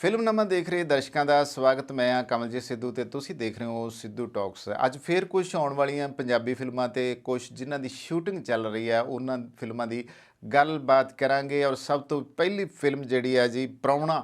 Film ਫਿਲਮਨਾਮਾ ਦੇਖ ਰਹੇ ਦਰਸ਼ਕਾਂ ਦਾ ਸਵਾਗਤ। ਮੈਂ ਹਾਂ ਕਮਲਜੀਤ ਸਿੱਧੂ ਤੇ ਤੁਸੀਂ ਦੇਖ ਰਹੇ ਹੋ ਸਿੱਧੂ ਟਾਕਸ। ਅੱਜ ਫੇਰ ਕੁਝ ਆਉਣ ਵਾਲੀਆਂ ਪੰਜਾਬੀ ਫਿਲਮਾਂ ਤੇ ਕੁਝ ਜਿਨ੍ਹਾਂ ਦੀ ਸ਼ੂਟਿੰਗ ਚੱਲ ਰਹੀ ਹੈ, ਉਹਨਾਂ ਫਿਲਮਾਂ ਦੀ ਗੱਲਬਾਤ ਕਰਾਂਗੇ ਔਰ ਸਭ ਤੋਂ ਪਹਿਲੀ ਫਿਲਮ ਜਿਹੜੀ ਹੈ ਜੀ ਪ੍ਰਾਹੁਣਾ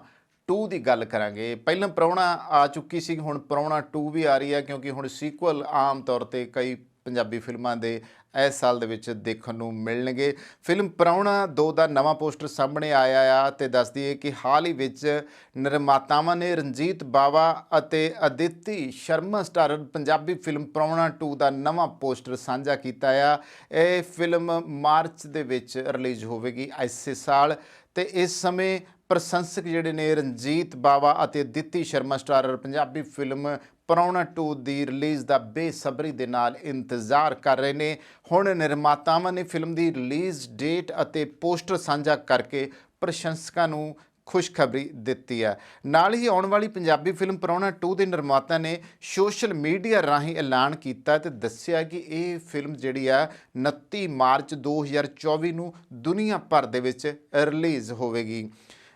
2 ਦੀ ਗੱਲ ਕਰਾਂਗੇ। ਪਹਿਲਾਂ ਪ੍ਰਾਹੁਣਾ ਆ ਚੁੱਕੀ ਸੀ, ਹੁਣ ਪ੍ਰਾਹੁਣਾ 2 ਵੀ ਆ ਰਹੀ ਹੈ ਕਿਉਂਕਿ ਹੁਣ ਸੀਕੁਅਲ ਆਮ ਤੌਰ ਤੇ ਕਈ ਪੰਜਾਬੀ ਫਿਲਮਾਂ ਦੇ ਇਸ ਸਾਲ ਦੇ ਵਿੱਚ ਦੇਖਣ ਨੂੰ ਮਿਲਣਗੇ। ਫਿਲਮ ਪ੍ਰਾਹੁਣਾ 2 ਦਾ ਨਵਾਂ ਪੋਸਟਰ ਸਾਹਮਣੇ ਆਇਆ ਆ ਤੇ ਦੱਸਦੀ ਹੈ ਕਿ ਹਾਲ ਹੀ ਵਿੱਚ ਨਿਰਮਾਤਾਵਾਂ ਨੇ ਰਣਜੀਤ ਬਾਵਾ ਅਤੇ ਅਦਿੱਤੀ ਸ਼ਰਮਾ ਸਟਾਰਰ ਪੰਜਾਬੀ ਫਿਲਮ ਪ੍ਰਾਹੁਣਾ 2 ਦਾ ਨਵਾਂ ਪੋਸਟਰ ਸਾਂਝਾ ਕੀਤਾ ਆ। ਇਹ ਫਿਲਮ ਮਾਰਚ ਦੇ ਵਿੱਚ ਰਿਲੀਜ਼ ਹੋਵੇਗੀ ਇਸੇ ਸਾਲ ਤੇ ਇਸ ਸਮੇਂ ਪ੍ਰਸ਼ੰਸਕ ਜਿਹੜੇ ਨੇ ਰਣਜੀਤ ਬਾਵਾ ਅਤੇ ਦਿੱਤੀ ਸ਼ਰਮਾ ਸਟਾਰਰ ਪੰਜਾਬੀ ਫਿਲਮ ਪ੍ਰਾਹੁਣਾ 2 ਦੀ ਰਿਲੀਜ਼ ਦਾ ਬੇਸਬਰੀ ਦੇ ਨਾਲ ਇੰਤਜ਼ਾਰ ਕਰ ਰਹੇ ਨੇ। ਹੁਣ ਨਿਰਮਾਤਾਵਾਂ ਨੇ ਫਿਲਮ ਦੀ ਰਿਲੀਜ਼ ਡੇਟ ਅਤੇ ਪੋਸਟਰ ਸਾਂਝਾ ਕਰਕੇ ਪ੍ਰਸ਼ੰਸਕਾਂ ਨੂੰ ਖੁਸ਼ਖਬਰੀ ਦਿੱਤੀ ਹੈ। ਨਾਲ ਹੀ ਆਉਣ ਵਾਲੀ ਪੰਜਾਬੀ ਫਿਲਮ ਪ੍ਰਾਹੁਣਾ 2 ਦੇ ਨਿਰਮਾਤਾ ਨੇ ਸੋਸ਼ਲ ਮੀਡੀਆ ਰਾਹੀਂ ਐਲਾਨ ਕੀਤਾ ਤੇ ਦੱਸਿਆ ਕਿ ਇਹ ਫਿਲਮ ਜਿਹੜੀ ਆ 29 ਮਾਰਚ 2024 ਨੂੰ ਦੁਨੀਆ ਭਰ ਦੇ ਵਿੱਚ ਰਿਲੀਜ਼ ਹੋਵੇਗੀ।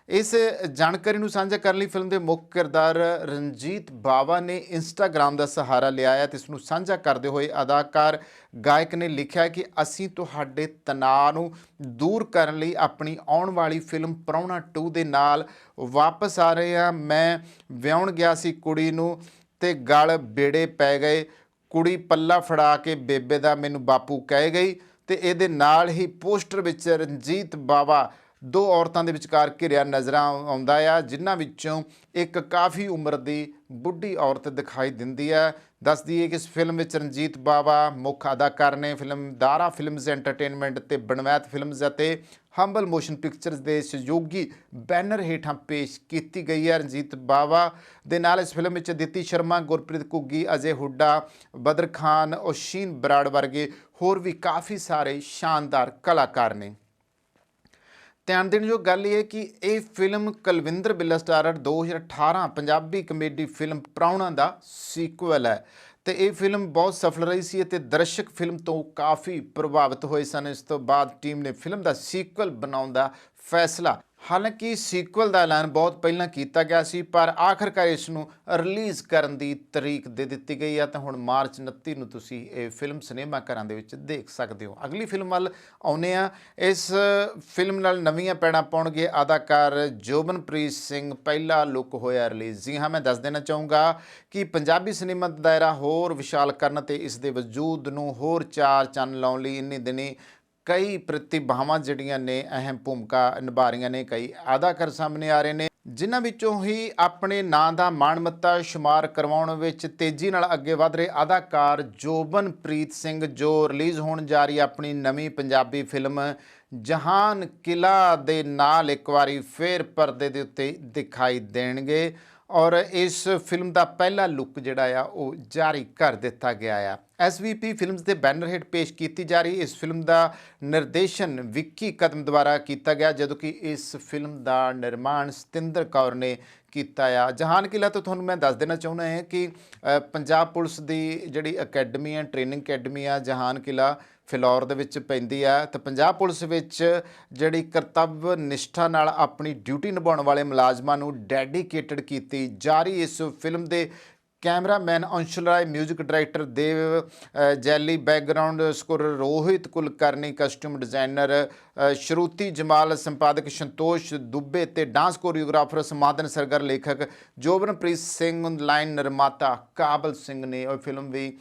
ਇਸ ਜਾਣਕਾਰੀ ਨੂੰ ਸਾਂਝਾ ਕਰਨ ਲਈ ਫਿਲਮ ਦੇ ਮੁੱਖ ਕਿਰਦਾਰ ਰਣਜੀਤ ਬਾਵਾ ਨੇ ਇੰਸਟਾਗ੍ਰam ਦਾ ਸਹਾਰਾ ਲਿਆ ਹੈ ਤੇ ਇਸ ਨੂੰ ਸਾਂਝਾ ਕਰਦੇ ਹੋਏ ਅਦਾਕਾਰ ਗਾਇਕ ਨੇ ਲਿਖਿਆ ਕਿ ਅਸੀਂ ਤੁਹਾਡੇ ਤਣਾਅ ਨੂੰ ਦੂਰ ਕਰਨ ਲਈ ਆਪਣੀ ਆਉਣ ਵਾਲੀ ਫਿਲਮ ਪ੍ਰਾਹੁਣਾ 2 ਦੇ ਨਾਲ ਵਾਪਸ ਆ ਰਹੇ ਹਾਂ। ਮੈਂ ਵਿਆਹਣ ਗਿਆ ਸੀ ਕੁੜੀ ਨੂੰ ਤੇ ਗਲ ਬੇੜੇ ਪੈ ਗਏ। ਕੁੜੀ ਪੱਲਾ ਫੜਾ ਕੇ ਬੇਬੇ ਦਾ ਮੈਨੂੰ ਬਾਪੂ ਕਹਿ ਗਈ ਤੇ ਇਹਦੇ ਨਾਲ ਹੀ ਪੋਸਟਰ ਵਿੱਚ ਰਣਜੀਤ ਬਾਵਾ ਦੋ ਔਰਤਾਂ ਦੇ ਵਿਚਕਾਰ ਘਿਰਿਆ ਨਜ਼ਰ ਆਉਂਦਾ ਆ, ਜਿਨ੍ਹਾਂ ਵਿੱਚੋਂ ਇੱਕ ਕਾਫੀ ਉਮਰ ਦੀ ਬੁੱਢੀ ਔਰਤ ਦਿਖਾਈ ਦਿੰਦੀ ਹੈ ਦੱਸਦੀ ਹੈ ਕਿ ਇਸ ਫਿਲਮ ਵਿੱਚ ਰਣਜੀਤ ਬਾਵਾ ਮੁੱਖ ਅਦਾਕਾਰ ਨੇ ਫਿਲਮ ਦਾਰਾ ਫਿਲਮਜ਼ ਐਂਟਰਟੇਨਮੈਂਟ ਤੇ ਬਣਵੈਤ ਫਿਲਮਜ਼ ਅਤੇ ਹੰਬਲ ਮੋਸ਼ਨ ਪਿਕਚਰਸ ਦੇ ਸਹਿਯੋਗੀ ਬੈਨਰ ਹੇਠਾਂ ਪੇਸ਼ ਕੀਤੀ ਗਈ ਹੈ ਰਣਜੀਤ ਬਾਵਾ ਦੇ ਨਾਲ ਇਸ ਫਿਲਮ ਵਿੱਚ ਦਿੱਤੀ ਸ਼ਰਮਾ, ਗੁਰਪ੍ਰੀਤ ਘੁੱਗੀ, ਅਜੇ ਹੁੱਡਾ, ਬਦਰ ਖਾਨ, ਔਸ਼ੀਨ ਬਰਾੜ ਵਰਗੇ ਹੋਰ ਵੀ ਕਾਫੀ ਸਾਰੇ ਸ਼ਾਨਦਾਰ ਕਲਾਕਾਰ ਨੇ। ਧਿਆਨ ਦੇਣਯੋਗ ਗੱਲ ਇਹ ਹੈ ਕਿ ਇਹ film Kulwinder Billa starrer 2018 Punjabi comedy film Prahuna ਦਾ ਸੀਕੁਅਲ ਹੈ। ਤੇ ਇਹ ਫਿਲਮ ਬਹੁਤ ਸਫਲ ਰਹੀ ਸੀ ਅਤੇ ਦਰਸ਼ਕ ਫਿਲਮ ਤੋਂ ਕਾਫੀ ਪ੍ਰਭਾਵਿਤ ਹੋਏ ਸਨ। ਇਸ ਤੋਂ ਬਾਅਦ ਟੀਮ ਨੇ ਫਿਲਮ ਦਾ ਸੀਕੁਅਲ ਬਣਾਉਣ ਦਾ ਫੈਸਲਾ ਹਾਲਾਂਕਿ ਸੀਕੁਅਲ ਦਾ ਐਲਾਨ ਬਹੁਤ ਪਹਿਲਾਂ ਕੀਤਾ ਗਿਆ ਸੀ, ਪਰ ਆਖਰਕਾਰ ਇਸ ਨੂੰ ਰਿਲੀਜ਼ ਕਰਨ ਦੀ ਤਰੀਕ ਦੇ ਦਿੱਤੀ ਗਈ ਹੈ ਤਾਂ ਹੁਣ ਮਾਰਚ 29 ਨੂੰ ਤੁਸੀਂ ਇਹ ਫਿਲਮ ਸਿਨੇਮਾ ਘਰਾਂ ਦੇ ਵਿੱਚ ਦੇਖ ਸਕਦੇ ਹੋ। ਅਗਲੀ ਫਿਲਮ ਵੱਲ ਆਉਨੇ ਆ ਇਸ ਫਿਲਮ ਨਾਲ ਨਵੀਆਂ ਪੈੜਾਂ ਪਾਉਣਗੇ ਅਦਾਕਾਰ ਜੋਬਨਪ੍ਰੀਤ ਸਿੰਘ। ਪਹਿਲਾ ਲੁੱਕ ਹੋਇਆ ਰਿਲੀਜ਼ ਜੀ ਹਾਂ, ਮੈਂ ਦੱਸ ਦੇਣਾ ਚਾਹੂੰਗਾ ਕਿ ਪੰਜਾਬੀ ਸਿਨੇਮਾ ਦਾ ਦਾਇਰਾ ਹੋਰ ਵਿਸ਼ਾਲ ਕਰਨ ਤੇ ਇਸ ਦੇ ਵਜੂਦ ਨੂੰ ਹੋਰ ਚਾਰ ਚੰਨ ਲਾਉਣ ਲਈ ਇੰਨੇ ਦਿਨੀ ਕਈ ਪ੍ਰਤਿਭਾਵਾਂ ਜਿਹੜੀਆਂ ਨੇ, ਅਹਿਮ ਭੂਮਿਕਾ ਨਿਭਾ ਰਹੀਆਂ ਨੇ, ਕਈ ਅਦਾਕਾਰ ਸਾਹਮਣੇ ਆ ਰਹੇ ਨੇ, ਜਿਨ੍ਹਾਂ ਵਿੱਚੋਂ ਹੀ ਆਪਣੇ ਨਾਂ ਦਾ ਮਾਣਮੱਤਾ ਸ਼ੁਮਾਰ ਕਰਵਾਉਣ ਵਿੱਚ ਤੇਜ਼ੀ ਨਾਲ ਅੱਗੇ ਵਧ ਰਹੇ ਅਦਾਕਾਰ ਜੋਬਨਪ੍ਰੀਤ ਸਿੰਘ ਜੋ ਰਿਲੀਜ਼ ਹੋਣ ਜਾ ਰਹੀ ਆਪਣੀ ਨਵੀਂ ਪੰਜਾਬੀ ਫਿਲਮ ਜਹਾਨ ਕਿਲਾ ਦੇ ਨਾਲ ਇੱਕ ਵਾਰੀ ਫੇਰ ਪਰਦੇ ਦੇ ਉੱਤੇ ਦਿਖਾਈ ਦੇਣਗੇ। ਔਰ ਇਸ ਫਿਲਮ ਦਾ ਪਹਿਲਾ ਲੁੱਕ ਜਿਹੜਾ ਆ, ਉਹ ਜਾਰੀ ਕਰ ਦਿੱਤਾ ਗਿਆ ਆ। ਐਸਵੀਪੀ ਫਿਲਮਸ ਦੇ ਬੈਨਰ ਹੇਠ ਪੇਸ਼ ਕੀਤੀ ਜਾ ਰਹੀ ਇਸ ਫਿਲਮ ਦਾ ਨਿਰਦੇਸ਼ਨ ਵਿੱਕੀ ਕਦਮ ਦੁਆਰਾ ਕੀਤਾ ਗਿਆ, ਜਦੋਂ ਕਿ ਇਸ ਫਿਲਮ ਦਾ ਨਿਰਮਾਣ ਸਤਿੰਦਰ ਕੌਰ ਨੇ ਕੀਤਾ ਆ। ਜਹਾਨ ਕਿਲਾ ਤੋਂ ਤੁਹਾਨੂੰ ਮੈਂ ਦੱਸ ਦੇਣਾ ਚਾਹੁੰਦਾ ਹਾਂ ਕਿ ਪੰਜਾਬ ਪੁਲਿਸ ਦੀ ਜਿਹੜੀ ਅਕੈਡਮੀ ਹੈ, ਟ੍ਰੇਨਿੰਗ ਅਕੈਡਮੀ ਆ, ਜਹਾਨ ਕਿਲਾ ਫਿਲੌਰ ਦੇ ਵਿੱਚ ਪੈਂਦੀ ਆ। ਤੇ ਪੰਜਾਬ ਪੁਲਿਸ ਵਿੱਚ ਜਿਹੜੀ ਕਰਤੱਵ ਨਿਸ਼ਠਾ ਨਾਲ ਆਪਣੀ ਡਿਊਟੀ ਨਿਭਾਉਣ ਵਾਲੇ ਮੁਲਾਜ਼ਮਾਂ ਨੂੰ ਡੈਡੀਕੇਟਡ ਕੀਤੀ ਜਾ ਰਹੀ ਇਸ ਫਿਲਮ ਦੇ cameraman Anshul Rai 뮤직 director Dev Jelly background score Rohit Kulkarni costume designer Shruti Jamal, ਸੰਪਾਦਕ ਸੰਤੋਸ਼ ਦੁੱਬੇ ਤੇ ਡਾਂਸ ਕੋਰੀਓਗ੍ਰਾਫਰ ਸਮਾਦਨ ਸਰਗਰ ਲੇਖਕ ਜੋਬਨਪ੍ਰੀਤ ਸਿੰਘ ਲਾਈਨ ਨਿਰਮਾਤਾ ਕਾਬਲ ਸਿੰਘ ਨੇ ਉਹ ਫਿਲਮ ਵੀ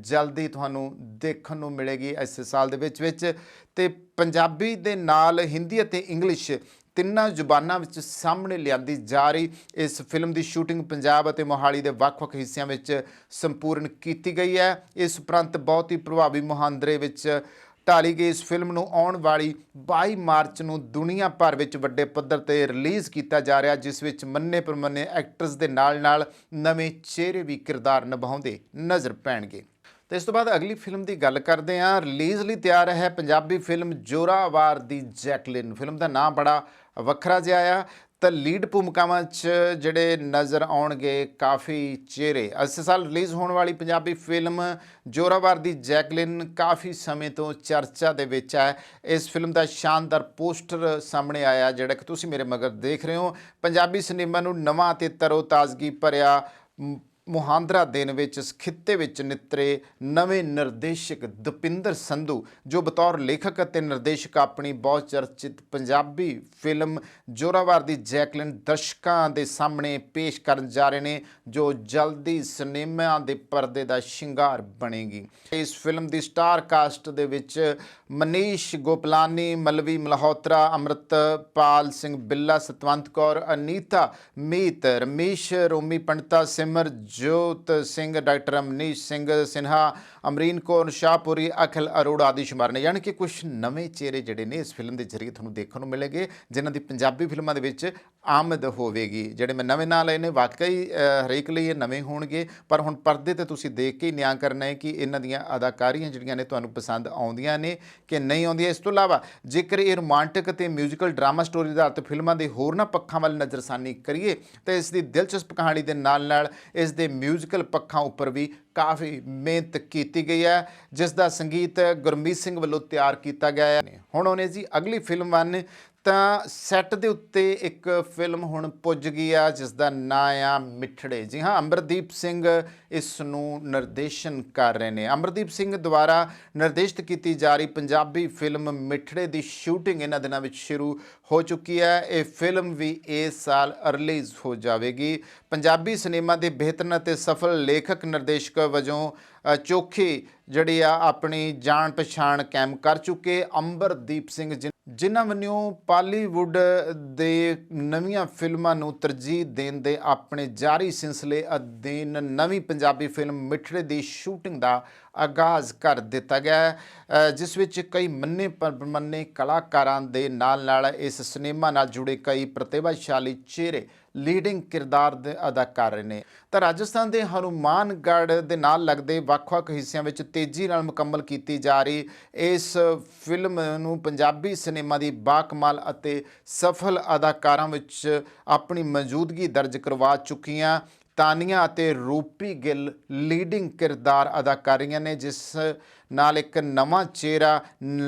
ਜਲਦੀ ਤੁਹਾਨੂੰ ਦੇਖਣ ਨੂੰ ਮਿਲੇਗੀ ਇਸ ਸਾਲ ਦੇ ਵਿੱਚ ਵਿੱਚ ਤੇ ਪੰਜਾਬੀ ਦੇ ਨਾਲ ਹਿੰਦੀ ਅਤੇ ਇੰਗਲਿਸ਼ ਤਿੰਨਾਂ ਜ਼ੁਬਾਨਾਂ ਵਿੱਚ ਸਾਹਮਣੇ ਲਿਆਂਦੀ ਜਾ ਰਹੀ ਇਸ ਫਿਲਮ ਦੀ ਸ਼ੂਟਿੰਗ ਪੰਜਾਬ ਅਤੇ ਮੋਹਾਲੀ ਦੇ ਵੱਖ-ਵੱਖ ਹਿੱਸਿਆਂ ਵਿੱਚ ਸੰਪੂਰਨ ਕੀਤੀ ਗਈ ਹੈ। ਇਸ ਉਪਰੰਤ ਬਹੁਤ ਹੀ ਪ੍ਰਭਾਵੀ ਮੁਹਾਂਦਰੇ ਵਿੱਚ ਢਾਲੀ ਗਈ ਇਸ ਫਿਲਮ ਨੂੰ ਆਉਣ ਵਾਲੀ 22 ਮਾਰਚ ਨੂੰ ਦੁਨੀਆ ਭਰ ਵਿੱਚ ਵੱਡੇ ਪੱਧਰ ਤੇ ਰਿਲੀਜ਼ ਕੀਤਾ ਜਾ ਰਿਹਾ, ਜਿਸ ਵਿੱਚ ਮੰਨੇ ਪ੍ਰਮੰਨੇ ਐਕਟਰਸ ਦੇ ਨਾਲ-ਨਾਲ ਨਵੇਂ ਚਿਹਰੇ ਵੀ ਕਿਰਦਾਰ ਨਿਭਾਉਂਦੇ ਨਜ਼ਰ ਪੈਣਗੇ। ਤੇ ਇਸ ਤੋਂ ਬਾਅਦ ਅਗਲੀ ਫਿਲਮ ਦੀ ਗੱਲ ਕਰਦੇ ਹਾਂ। ਰਿਲੀਜ਼ ਲਈ ਤਿਆਰ ਹੈ ਪੰਜਾਬੀ ਫਿਲਮ ਜੋਰਾਵਾਰ ਦੀ ਜੈਕਲਿਨ। ਫਿਲਮ ਦਾ ਨਾਮ ਬੜਾ ਵੱਖਰਾ ਜਿਹਾ ਆ। ਤਾਂ ਲੀਡ ਭੂਮਿਕਾਵਾਂ 'ਚ ਜਿਹੜੇ ਨਜ਼ਰ ਆਉਣਗੇ ਕਾਫੀ ਚਿਹਰੇ। ਇਸੇ ਸਾਲ ਰਿਲੀਜ਼ ਹੋਣ ਵਾਲੀ ਪੰਜਾਬੀ ਫਿਲਮ ਜੋਰਾਵਰ ਦੀ ਜੈਕਲਿਨ ਕਾਫੀ ਸਮੇਂ ਤੋਂ ਚਰਚਾ ਦੇ ਵਿੱਚ ਹੈ। ਇਸ ਫਿਲਮ ਦਾ ਸ਼ਾਨਦਾਰ ਪੋਸਟਰ ਸਾਹਮਣੇ ਆਇਆ, ਜਿਹੜਾ ਕਿ ਤੁਸੀਂ ਮੇਰੇ ਮਗਰ ਦੇਖ ਰਹੇ ਹੋ। ਪੰਜਾਬੀ ਸਿਨੇਮਾ ਨੂੰ ਨਵਾਂ ਤੇ ਤਰੋ ਤਾਜ਼ਗੀ ਭਰਿਆ ਮੁਹਾਂਦਰਾ ਦਿਨ ਵਿੱਚ ਇਸ ਖਿੱਤੇ ਵਿੱਚ ਨਿਤਰੇ ਨਵੇਂ ਨਿਰਦੇਸ਼ਕ ਦਪਿੰਦਰ ਸੰਧੂ, ਜੋ ਬਤੌਰ ਲੇਖਕ ਅਤੇ ਨਿਰਦੇਸ਼ਕ ਆਪਣੀ ਬਹੁਤ ਚਰਚਿਤ ਪੰਜਾਬੀ ਫਿਲਮ ਜੋਰਾਵਰ ਦੀ ਜੈਕਲਿਨ ਦਰਸ਼ਕਾਂ ਦੇ ਸਾਹਮਣੇ ਪੇਸ਼ ਕਰਨ ਜਾ ਰਹੇ ਨੇ, ਜੋ ਜਲਦੀ ਸਿਨੇਮਾ ਦੇ ਪਰਦੇ ਦਾ ਸ਼ਿੰਗਾਰ ਬਣੇਗੀ। ਇਸ ਫਿਲਮ ਦੀ ਸਟਾਰ ਕਾਸਟ ਦੇ ਵਿੱਚ ਮਨੀਸ਼ ਗੋਪਲਾਨੀ, ਮਲਵੀ ਮਲਹੋਤਰਾ, ਅੰਮ੍ਰਿਤਪਾਲ ਸਿੰਘ ਬਿੱਲਾ, ਸਤਵੰਤ ਕੌਰ, ਅਨੀਤਾ ਮੀਤ, ਰਮੇਸ਼ ਰੋਮੀ, ਪੰਡਤਾ ਸਿਮਰ ਜੋਤ ਸਿੰਘ, ਡਾਕਟਰ ਅਮਨੀਸ਼ ਸਿੰਘ ਸਿਨਹਾ, ਅਮਰੀਨ ਕੌਰ ਸ਼ਾਹਪੁਰੀ, ਅਖਿਲ ਅਰੋੜਾ ਆਦਿ ਸ਼ੁਮਾਰ ਨੇ। ਯਾਨੀ ਕਿ ਕੁਝ ਨਵੇਂ ਚਿਹਰੇ ਜਿਹੜੇ ਨੇ ਇਸ ਫਿਲਮ ਦੇ ਜ਼ਰੀਏ ਤੁਹਾਨੂੰ ਦੇਖਣ ਨੂੰ ਮਿਲਣਗੇ ਜਿਨ੍ਹਾਂ ਦੀ ਪੰਜਾਬੀ ਫਿਲਮਾਂ ਦੇ ਵਿੱਚ ਆਮਦ ਹੋਵੇਗੀ। ਜਿਹੜੇ ਮੈਂ ਨਵੇਂ ਨਾਲ ਆਏ ਨੇ, ਵਾਕਈ ਹਰੇਕ ਲਈ ਇਹ ਨਵੇਂ ਹੋਣਗੇ, ਪਰ ਹੁਣ ਪਰਦੇ ਤੇ ਤੁਸੀਂ ਦੇਖ ਕੇ ਹੀ ਨਿਆਂ ਕਰਨਾ ਹੈ ਕਿ ਇਹਨਾਂ ਦੀਆਂ ਅਦਾਕਾਰੀਆਂ ਜਿਹੜੀਆਂ ਨੇ ਤੁਹਾਨੂੰ ਪਸੰਦ ਆਉਂਦੀਆਂ ਨੇ ਕਿ ਨਹੀਂ ਆਉਂਦੀਆਂ। ਇਸ ਤੋਂ ਇਲਾਵਾ, ਜੇਕਰ ਇਹ ਰੋਮਾਂਟਿਕ ਤੇ ਮਿਊਜ਼ੀਕਲ ਡਰਾਮਾ ਸਟੋਰੀ ਦੇ ਆਧਾਰਿਤ ਫਿਲਮਾਂ ਦੇ ਹੋਰਨਾਂ ਪੱਖਾਂ ਵੱਲ ਨਜ਼ਰਸਾਨੀ ਕਰੀਏ, ਤਾਂ ਇਸ ਦੀ ਦਿਲਚਸਪ ਕਹਾਣੀ ਦੇ ਨਾਲ ਨਾਲ ਇਸ ਦੇ ਮਿਊਜ਼ੀਕਲ ਪੱਖਾਂ ਉੱਪਰ ਵੀ ਕਾਫੀ ਮਿਹਨਤ ਕੀਤੀ ਗਈ ਹੈ ਜਿਸ ਦਾ ਸੰਗੀਤ ਗੁਰਮੀਤ ਸਿੰਘ ਵੱਲੋਂ ਤਿਆਰ ਕੀਤਾ ਗਿਆ ਹੈ। ਹੁਣ ਉਹਨੇ ਜੀ ਅਗਲੀ ਫਿਲਮ ਵਨ ਤਾਂ ਸੈੱਟ ਦੇ ਉੱਤੇ ਇੱਕ ਫਿਲਮ ਹੁਣ ਪੁੱਜ ਗਈ ਆ ਜਿਸ ਦਾ ਨਾਂ ਆ ਮਿੱਠੜੇ। ਜੀ ਹਾਂ ਅਮਰਦੀਪ ਸਿੰਘ ਇਸ ਨੂੰ ਨਿਰਦੇਸ਼ਨ ਕਰ ਰਹੇ ਨੇ। ਅਮਰਦੀਪ ਸਿੰਘ ਦੁਆਰਾ ਨਿਰਦੇਸ਼ਿਤ ਕੀਤੀ ਜਾ ਰਹੀ ਪੰਜਾਬੀ ਫਿਲਮ ਮਿੱਠੜੇ ਦੀ ਸ਼ੂਟਿੰਗ ਇਹਨਾਂ ਦਿਨਾਂ ਵਿੱਚ ਸ਼ੁਰੂ ਹੋ ਚੁੱਕੀ ਹੈ। ਇਹ ਫਿਲਮ ਵੀ ਇਸ ਸਾਲ ਰਿਲੀਜ਼ ਹੋ ਜਾਵੇਗੀ। ਪੰਜਾਬੀ ਸਿਨੇਮਾ ਦੇ ਬਿਹਤਰ ਅਤੇ ਸਫਲ ਲੇਖਕ ਨਿਰਦੇਸ਼ਕ ਵਜੋਂ ਚੋਖੀ ਜਿਹੜੀ ਆ ਆਪਣੀ ਜਾਣ ਪਛਾਣ ਕਾਇਮ ਕਰ ਚੁੱਕੇ। ਅੰਬਰਦੀਪ ਸਿੰਘ ਜਿਨ- ਜਿਨ੍ਹਾਂ ਵੱਲੋਂ ਪਾਲੀਵੁੱਡ ਦੇ ਨਵੀਆਂ ਫਿਲਮਾਂ ਨੂੰ ਤਰਜੀਹ ਦੇਣ ਦੇ ਆਪਣੇ ਜਾਰੀ ਸਿਲਸਿਲੇ ਅਧੀਨ ਨਵੀਂ ਪੰਜਾਬੀ ਫਿਲਮ ਮਿੱਠੜੇ ਦੀ ਸ਼ੂਟਿੰਗ ਦਾ ਆਗਾਜ਼ ਕਰ ਦਿੱਤਾ ਗਿਆ ਜਿਸ ਵਿੱਚ ਕਈ ਮੰਨੇ ਪਰਮੰਨੇ ਕਲਾਕਾਰਾਂ ਦੇ ਨਾਲ ਨਾਲ ਇਸ ਸਿਨੇਮਾ ਨਾਲ ਜੁੜੇ ਕਈ ਪ੍ਰਤਿਭਾਸ਼ਾਲੀ ਚਿਹਰੇ ਲੀਡਿੰਗ ਕਿਰਦਾਰ ਦੇ ਅਦਾ ਕਰ ਰਹੇ ਨੇ। ਤਾਂ ਰਾਜਸਥਾਨ ਦੇ ਹਨੂਮਾਨਗੜ੍ਹ ਦੇ ਨਾਲ ਲੱਗਦੇ ਵੱਖ-ਵੱਖ ਹਿੱਸਿਆਂ ਵਿੱਚ ਤੇਜ਼ੀ ਨਾਲ ਮੁਕੰਮਲ ਕੀਤੀ ਜਾ ਰਹੀ ਇਸ ਫਿਲਮ ਨੂੰ ਪੰਜਾਬੀ ਸਿਨੇਮਾ ਦੀ ਬਾਕਮਾਲ ਅਤੇ ਸਫਲ ਅਦਾਕਾਰਾਂ ਵਿੱਚ ਆਪਣੀ ਮੌਜੂਦਗੀ ਦਰਜ ਕਰਵਾ ਚੁੱਕੀਆਂ। ਤਾਨੀਆ ਅਤੇ ਰੂਪੀ ਗਿੱਲ ਲੀਡਿੰਗ ਕਿਰਦਾਰ ਅਦਾਕਾਰੀਆਂ ਨੇ, ਜਿਸ ਨਾਲ ਇੱਕ ਨਵਾਂ ਚਿਹਰਾ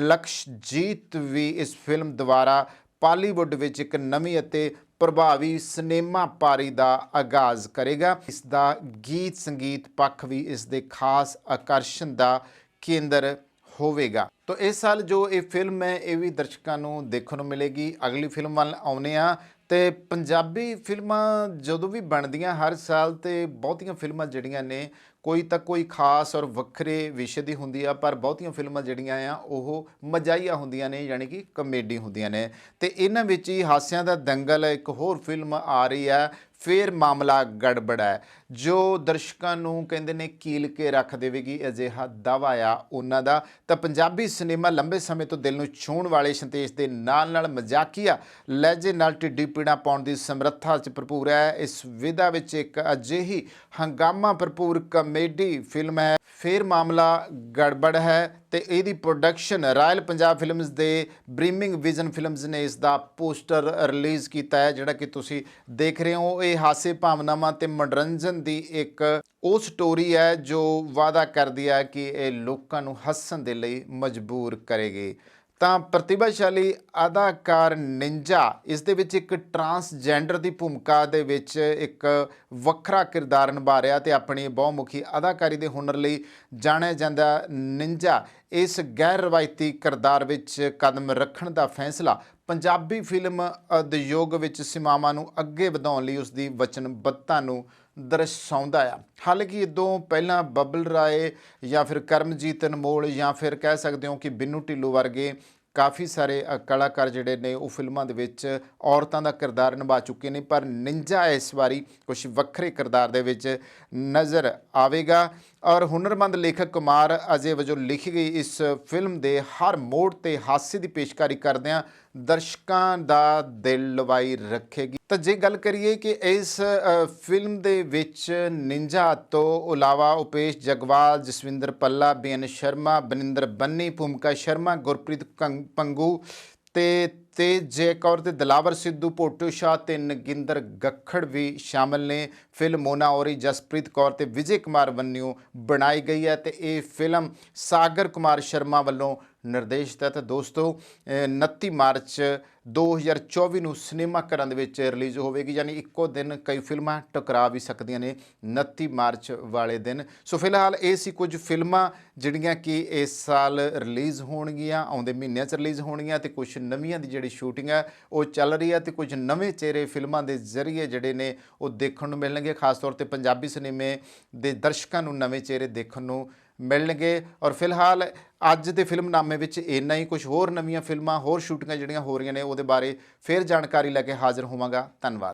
ਲਕਸ਼ਜੀਤ ਵੀ ਇਸ ਫਿਲਮ ਦੁਆਰਾ ਪਾਲੀਵੁੱਡ ਵਿੱਚ ਇੱਕ ਨਵੀਂ ਅਤੇ ਪ੍ਰਭਾਵੀ ਸਿਨੇਮਾ ਪਾਰੀ ਦਾ ਆਗਾਜ਼ ਕਰੇਗਾ। ਇਸ ਦਾ ਗੀਤ ਸੰਗੀਤ ਪੱਖ ਵੀ ਇਸ ਦੇ ਖਾਸ ਆਕਰਸ਼ਣ ਦਾ ਕੇਂਦਰ ਹੋਵੇਗਾ। ਤਾਂ ਇਸ ਸਾਲ ਜੋ ਇਹ ਫਿਲਮ ਹੈ, ਇਹ ਵੀ ਦਰਸ਼ਕਾਂ ਨੂੰ ਦੇਖਣ ਨੂੰ ਮਿਲੇਗੀ। ਅਗਲੀ ਫਿਲਮ ਵੱਲ ਆਉਨੇ ਆ ਤੇ ਪੰਜਾਬੀ ਫਿਲਮਾਂ ਜਦੋਂ ਵੀ ਬਣਦੀਆਂ ਹਰ ਸਾਲ ਤੇ ਬਹੁਤੀਆਂ ਫਿਲਮਾਂ ਜਿਹੜੀਆਂ ਨੇ ਕੋਈ ਤਾਂ ਕੋਈ ਖਾਸ ਔਰ ਵੱਖਰੇ ਵਿਸ਼ੇ ਦੀ ਹੁੰਦੀ ਆ, ਪਰ ਬਹੁਤੀਆਂ ਫਿਲਮਾਂ ਜਿਹੜੀਆਂ ਆ, ਉਹ ਮਜ਼ਾਈਆ ਹੁੰਦੀਆਂ ਨੇ, ਯਾਨੀ ਕਿ ਕਮੇਡੀ ਹੁੰਦੀਆਂ ਨੇ। ਤੇ ਇਹਨਾਂ ਵਿੱਚ ਹੀ ਹਾਸਿਆਂ ਦਾ ਦੰਗਲ ਇੱਕ ਹੋਰ ਫਿਲਮ ਆ ਰਹੀ ਆ ਫੇਰ ਮਾਮਲਾ ਗੜਬੜ ਹੈ। ਜੋ ਦਰਸ਼ਕਾਂ ਨੂੰ ਕਹਿੰਦੇ ਨੇ ਕੀਲ ਕੇ ਰੱਖ ਦੇਵੇਗੀ, ਅਜਿਹਾ ਦਾਵਾ ਆ ਉਹਨਾਂ ਦਾ। ਤਾਂ ਪੰਜਾਬੀ ਸਿਨੇਮਾ ਲੰਬੇ ਸਮੇਂ ਤੋਂ ਦਿਲ ਨੂੰ ਛੂਹਣ ਵਾਲੇ ਸੰਤੇਸ਼ ਦੇ ਨਾਲ ਨਾਲ ਮਜ਼ਾਕੀਆ ਲਹਿਜੇ ਨਾਲ ਟਿੱਡੀ ਪੀੜਾ ਪਾਉਣ ਦੀ ਸਮਰੱਥਾ 'ਚ ਭਰਪੂਰ ਹੈ। ਇਸ ਵਿਧਾ ਵਿੱਚ ਇੱਕ ਅਜਿਹੀ ਹੰਗਾਮਾ ਭਰਪੂਰ ਕਮੇਡੀ ਫਿਲਮ ਹੈ। ਫੇਰ ਮਾਮਲਾ ਗੜਬੜ ਹੈ ਤੇ ਇਹਦੀ ਪ੍ਰੋਡਕਸ਼ਨ ਰਾਇਲ ਪੰਜਾਬ ਫਿਲਮਸ ਦੇ ਬ੍ਰੀਮਿੰਗ ਵਿਜ਼ਨ ਫਿਲਮਸ ਨੇ ਇਸ ਦਾ ਪੋਸਟਰ ਰਿਲੀਜ਼ ਕੀਤਾ ਹੈ, ਜਿਹੜਾ ਕਿ ਤੁਸੀਂ ਦੇਖ ਰਹੇ ਹੋ। ਇਹ ਹਾਸੇ ਭਾਵਨਾਵਾਂ ਤੇ ਮਨੋਰੰਜਨ ਦੀ ਇੱਕ ਉਹ ਸਟੋਰੀ ਹੈ ਜੋ ਵਾਅਦਾ ਕਰਦੀ ਹੈ ਕਿ ਇਹ ਲੋਕਾਂ ਨੂੰ ਹੱਸਣ ਦੇ ਲਈ ਮਜਬੂਰ ਕਰੇਗੀ। ਤਾਂ ਪ੍ਰਤਿਭਾਸ਼ਾਲੀ ਅਦਾਕਾਰ ਨਿੰਜਾ ਇਸ ਦੇ ਵਿੱਚ ਇੱਕ ਟਰਾਂਸਜੈਂਡਰ ਦੀ ਭੂਮਿਕਾ ਦੇ ਵਿੱਚ ਇੱਕ ਵੱਖਰਾ ਕਿਰਦਾਰ ਨਿਭਾ ਰਿਹਾ ਤੇ ਆਪਣੀ ਬਹੁਮੁਖੀ ਅਦਾਕਾਰੀ ਦੇ ਹੁਨਰ ਲਈ ਜਾਣਿਆ ਜਾਂਦਾ ਨਿੰਜਾ ਇਸ ਗੈਰ ਰਵਾਇਤੀ ਕਿਰਦਾਰ ਵਿੱਚ ਕਦਮ ਰੱਖਣ ਦਾ ਫੈਸਲਾ ਪੰਜਾਬੀ ਫਿਲਮ ਉਦਯੋਗ ਵਿੱਚ ਸੀਮਾਵਾਂ ਨੂੰ ਅੱਗੇ ਵਧਾਉਣ ਲਈ ਉਸ ਦੀ ਵਚਨਬੱਧਤਾ ਨੂੰ ਦਰਸਾਉਂਦਾ ਆ। ਹਾਲਾਂਕਿ ਇਦੋਂ ਪਹਿਲਾਂ ਬੱਬਲ ਰਾਏ ਜਾਂ ਫਿਰ ਕਰਮਜੀਤ ਅਨਮੋਲ ਜਾਂ ਫਿਰ ਕਹਿ ਸਕਦੇ ਹੋ ਕਿ ਬਿੰਨੂ ਢਿੱਲੋਂ ਵਰਗੇ ਕਾਫੀ ਸਾਰੇ ਕਲਾਕਾਰ ਜਿਹੜੇ ਨੇ, ਉਹ ਫਿਲਮਾਂ ਦੇ ਵਿੱਚ ਔਰਤਾਂ ਦਾ ਕਿਰਦਾਰ ਨਿਭਾ ਚੁੱਕੇ ਨੇ, ਪਰ ਨਿੰਜਾ ਇਸ ਵਾਰੀ ਕੁਝ ਵੱਖਰੇ ਕਿਰਦਾਰ ਦੇ ਵਿੱਚ ਨਜ਼ਰ ਆਵੇਗਾ। ਔਰ ਹੁਨਰਮੰਦ ਲੇਖਕ ਕੁਮਾਰ ਅਜੇ ਵਜੋਂ ਲਿਖੀ ਗਈ ਇਸ ਫਿਲਮ ਦੇ ਹਰ ਮੋੜ ਤੇ ਹਾਸੇ ਦੀ ਪੇਸ਼ਕਾਰੀ ਕਰਦਿਆਂ ਦਰਸ਼ਕਾਂ ਦਾ ਦਿਲ ਲਵਾਈ ਰੱਖੇਗੀ। ਤਾਂ ਜੇ ਗੱਲ ਕਰੀਏ ਕਿ ਇਸ ਫਿਲਮ ਦੇ ਵਿੱਚ ਨਿੰਜਾ ਤੋਂ ਇਲਾਵਾ ਉਪੇਸ਼ ਜਗਵਾਲ, ਜਸਵਿੰਦਰ ਪੱਲਾ ਬੀਐਨ ਸ਼ਰਮਾ, ਬਨਿੰਦਰ ਬੰਨੀ, ਭੂਮਿਕਾ ਸ਼ਰਮਾ, ਗੁਰਪ੍ਰੀਤ ਕੰਗ- ਪੰਗੂ ਤੇ ਤੇ ਜੈ ਕੌਰ ਤੇ ਦਲਾਵਰ ਸਿੱਧੂ, ਪੋਟੂ ਸ਼ਾਹ ਤੇ ਨਗਿੰਦਰ ਗੱਖੜ ਵੀ ਸ਼ਾਮਲ ਨੇ। ਫਿਲਮ ਮੋਨਾ ਔਰੀ, ਜਸਪ੍ਰੀਤ ਕੌਰ ਤੇ ਵਿਜੇ ਕੁਮਾਰ ਬੰਨਿਓ ਬਣਾਈ ਗਈ ਹੈ ਤੇ ਇਹ ਫਿਲਮ ਸਾਗਰ ਕੁਮਾਰ ਸ਼ਰਮਾ ਵੱਲੋਂ ਨਿਰਦੇਸ਼ਿਤ ਹੈ ਤੇ ਦੋਸਤੋ, ਅਹ 29 ਮਾਰਚ 2024 ਨੂੰ ਸਿਨੇਮਾ ਘਰਾਂ ਦੇ ਵਿੱਚ ਰਿਲੀਜ਼ ਹੋਵੇਗੀ, ਯਾਨੀ ਇੱਕੋ ਦਿਨ ਕਈ ਫਿਲਮਾਂ ਟਕਰਾ ਵੀ ਸਕਦੀਆਂ ਨੇ 29 ਮਾਰਚ ਵਾਲੇ ਦਿਨ। ਸੋ ਫਿਲਹਾਲ ਇਹ ਸੀ ਕੁਝ ਫਿਲਮਾਂ ਜਿਹੜੀਆਂ ਕਿ ਇਸ ਸਾਲ ਰਿਲੀਜ਼ ਹੋਣਗੀਆਂ, ਆਉਂਦੇ ਮਹੀਨਿਆਂ 'ਚ ਰਿਲੀਜ਼ ਹੋਣਗੀਆਂ ਤੇ ਕੁਝ ਨਵੀਆਂ ਦੀ ਜਿਹੜੀ ਸ਼ੂਟਿੰਗ ਹੈ, ਉਹ ਚੱਲ ਰਹੀ ਹੈ ਤੇ ਕੁਝ ਨਵੇਂ ਚਿਹਰੇ ਫਿਲਮਾਂ ਦੇ ਜ਼ਰੀਏ ਜਿਹੜੇ ਨੇ ਉਹ ਦੇਖਣ ਨੂੰ ਮਿਲਣਗੇ, ਖਾਸ ਤੌਰ ਤੇ ਪੰਜਾਬੀ ਸਿਨੇਮੇ ਦੇ ਦਰਸ਼ਕਾਂ ਨੂੰ ਨਵੇਂ ਚਿਹਰੇ ਦੇਖਣ ਨੂੰ ਮਿਲਣਗੇ। ਔਰ ਫਿਲਹਾਲ ਅੱਜ ਦੇ ਫਿਲਮਨਾਮੇ ਵਿੱਚ ਇੰਨਾ ਹੀ, ਕੁਝ ਹੋਰ ਨਵੀਆਂ ਫਿਲਮਾਂ, ਹੋਰ ਸ਼ੂਟਿੰਗਾਂ ਜਿਹੜੀਆਂ ਹੋ ਰਹੀਆਂ ਨੇ, ਉਹਦੇ ਬਾਰੇ ਫਿਰ ਜਾਣਕਾਰੀ ਲੈ ਕੇ ਹਾਜ਼ਰ ਹੋਵਾਂਗਾ। ਧੰਨਵਾਦ।